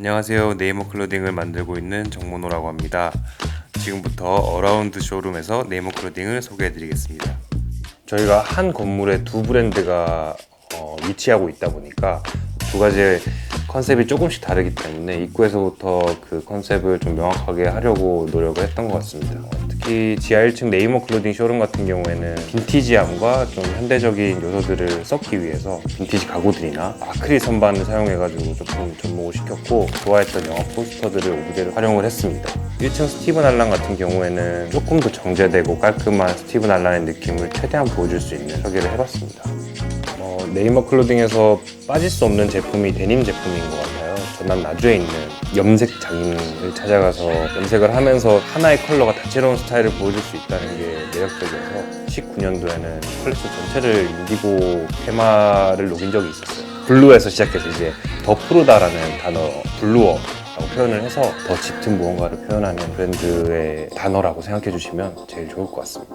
안녕하세요. 네이머 클로딩을 만들고 있는 정모노라고 합니다. 지금부터 어라운드 쇼룸에서 네이머 클로딩을 소개해드리겠습니다. 저희가 한 건물에 두 브랜드가 어, 위치하고 있다 보니까 두 가지의 컨셉이 조금씩 다르기 때문에 입구에서부터 그 컨셉을 좀 명확하게 하려고 노력을 했던 것 같습니다. 어, 특히 지하 1층 네이머 클로딩 쇼룸 같은 경우에는 빈티지함과 좀 현대적인 요소들을 섞기 위해서 빈티지 가구들이나 아크릴 선반을 사용해가지고 조금 접목을 시켰고 좋아했던 영화 포스터들을 오브제를 활용을 했습니다. 1층 스티븐 알란 같은 경우에는 조금 더 정제되고 깔끔한 스티븐 알란의 느낌을 최대한 보여줄 수 있는 설계를 해봤습니다. 어, 네이머 클로딩에서 빠질 수 없는 제품이 데님 제품인 것 같아요. 전남 나주에 있는 염색 장인을 찾아가서 염색을 하면서 하나의 컬러가 다채로운 스타일을 보여줄 수 있다는 게 매력적이어서 19년도에는 컬렉션 전체를 인디고 테마를 녹인 적이 있었어요. 블루에서 시작해서 이제 더 푸르다라는 단어, 블루어 표현을 해서 더 짙은 무언가를 표현하는 브랜드의 단어라고 생각해 주시면 제일 좋을 것 같습니다.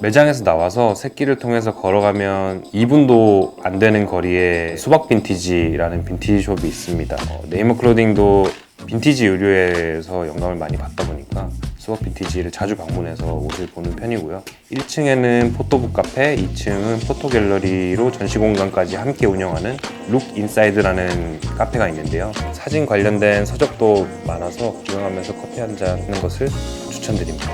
매장에서 나와서 새끼를 통해서 걸어가면 2분도 안 되는 거리에 수박 빈티지라는 빈티지 숍이 있습니다. 어, 네이머 클로딩도 빈티지 의류에서 영감을 많이 받다 보니까 수박 빈티지를 자주 방문해서 옷을 보는 편이고요. 1층에는 포토북 카페, 2층은 포토 갤러리로 전시 공간까지 함께 운영하는 룩 인사이드라는 카페가 있는데요. 사진 관련된 서적도 많아서 구경하면서 커피 한 잔 하는 것을 추천드립니다.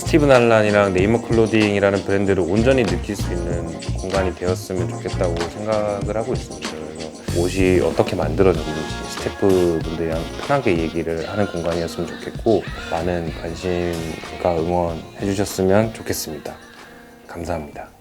스티븐 알란이랑 네이머 클로딩이라는 브랜드를 온전히 느낄 수 있는 공간이 되었으면 좋겠다고 생각을 하고 있습니다. 그래서 옷이 어떻게 만들어졌는지 스태프분들이랑 편하게 얘기를 하는 공간이었으면 좋겠고 많은 관심과 응원해 주셨으면 좋겠습니다. 감사합니다.